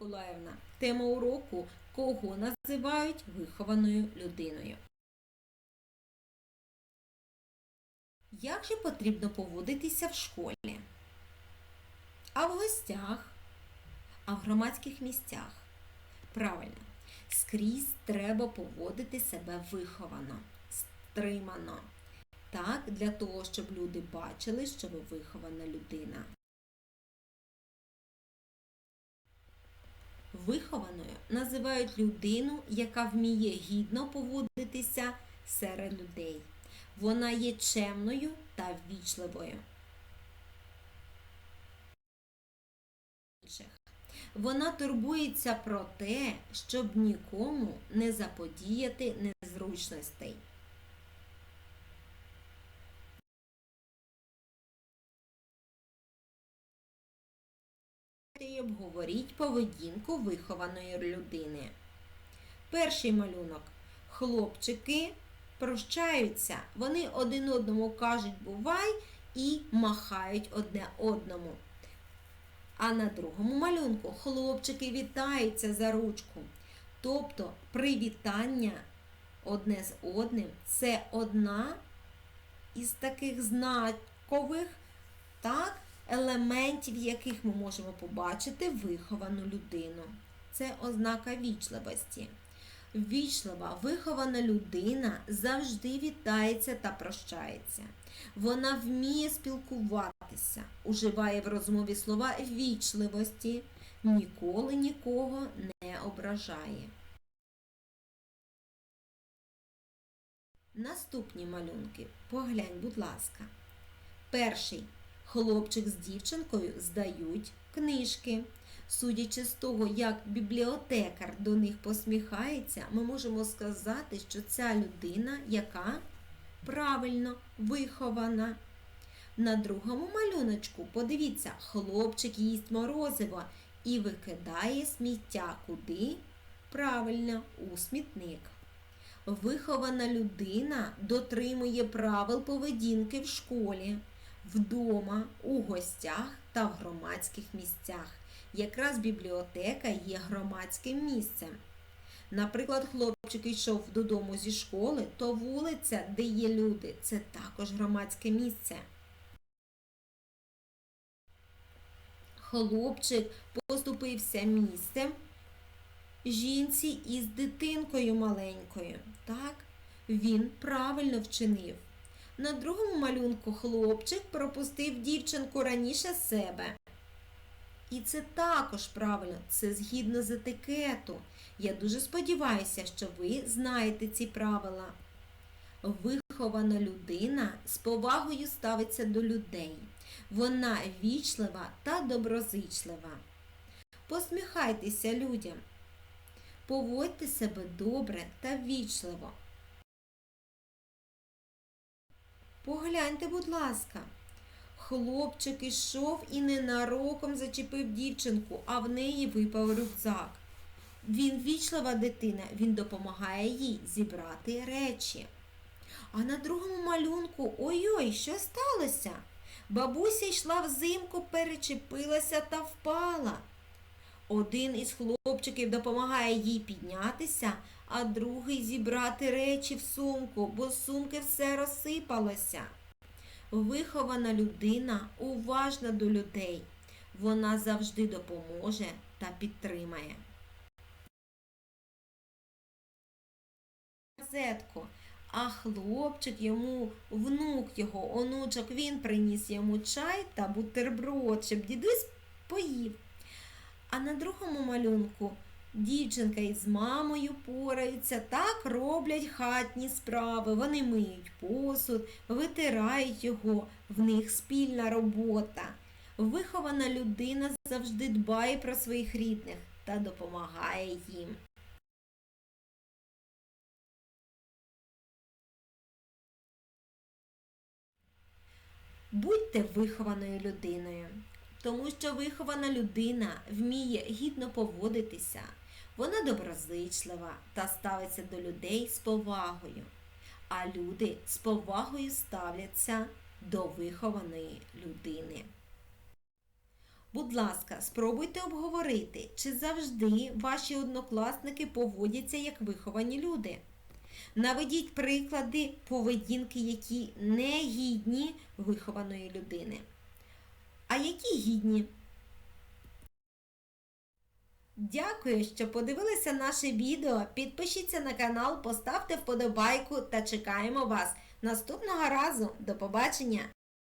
Миколаївна. Тема уроку кого називають вихованою людиною. Як же потрібно поводитися в школі? А в гостях? А в громадських місцях? Правильно, скрізь треба поводити себе виховано, стримано. Так, для того, щоб люди бачили, що ви вихована людина. Вихованою називають людину, яка вміє гідно поводитися серед людей. Вона є чемною та ввічливою. Вона турбується про те, щоб нікому не заподіяти незручностей. Обговоріть поведінку вихованої людини. Перший малюнок. Хлопчики прощаються. Вони один одному кажуть бувай і махають одне одному. А на другому малюнку хлопчики вітаються за ручку. Тобто привітання одне з одним це одна із таких знакових так, елементів, яких ми можемо побачити виховану людину. Це ознака вічливості. Вічлива, вихована людина завжди вітається та прощається. Вона вміє спілкуватися, уживає в розмові слова вічливості, ніколи нікого не ображає. Наступні малюнки. Поглянь, будь ласка. Перший. Хлопчик з дівчинкою здають книжки. Судячи з того, як бібліотекар до них посміхається, ми можемо сказати, що ця людина, яка правильно вихована. На другому малюночку, подивіться, хлопчик їсть морозиво і викидає сміття куди? Правильно, у смітник. Вихована людина дотримує правил поведінки в школі, вдома, у гостях та в громадських місцях. Якраз бібліотека є громадським місцем. Наприклад, хлопчик йшов додому зі школи, то вулиця, де є люди, це також громадське місце. Хлопчик поступився місцем жінці із дитинкою маленькою. Так, він правильно вчинив. На другому малюнку хлопчик пропустив дівчинку раніше себе. І це також правильно, це згідно з етикету. Я дуже сподіваюся, що ви знаєте ці правила. Вихована людина з повагою ставиться до людей. Вона вічлива та доброзичлива. Посміхайтеся людям. Поводьте себе добре та вічливо. Погляньте, будь ласка. Хлопчик ішов і ненароком зачепив дівчинку, а в неї випав рюкзак. Він вічлива дитина, він допомагає їй зібрати речі. А на другому малюнку ой-ой, що сталося? Бабуся йшла взимку, перечепилася та впала. Один із хлопчиків допомагає їй піднятися, а другий зібрати речі в сумку, бо з сумки все розсипалося. Вихована людина уважна до людей. Вона завжди допоможе та підтримає. Газетку. А хлопчик йому, внук його, онучок, він приніс йому чай та бутерброд, щоб дідусь поїв. А на другому малюнку дівчинка із мамою пораються, так роблять хатні справи. Вони миють посуд, витирають його, в них спільна робота. Вихована людина завжди дбає про своїх рідних та допомагає їм. Будьте вихованою людиною, тому що вихована людина вміє гідно поводитися, вона доброзичлива та ставиться до людей з повагою, а люди з повагою ставляться до вихованої людини. Будь ласка, спробуйте обговорити, чи завжди ваші однокласники поводяться як виховані люди. Наведіть приклади поведінки, які не гідні вихованої людини. А які гідні? Дякую, що подивилися наше відео. Підпишіться на канал, поставте вподобайку та чекаємо вас наступного разу. До побачення!